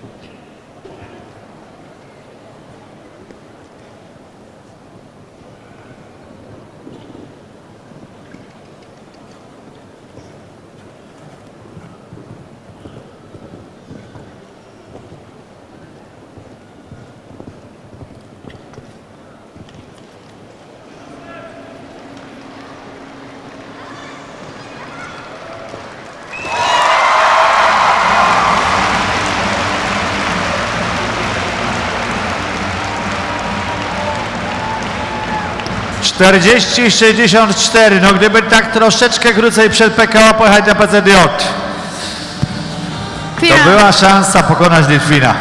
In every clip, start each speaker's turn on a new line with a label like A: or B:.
A: Thank you. 40-64. No gdyby tak troszeczkę krócej przed PKO pojechać na PZJ, to była szansa pokonać Litwina.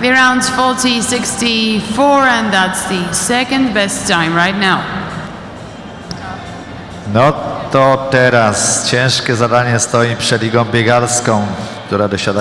B: clear rounds 40-64 and that's the second best time right now.
A: No to teraz ciężkie zadanie stoi przed ligą biegarską, która dosiada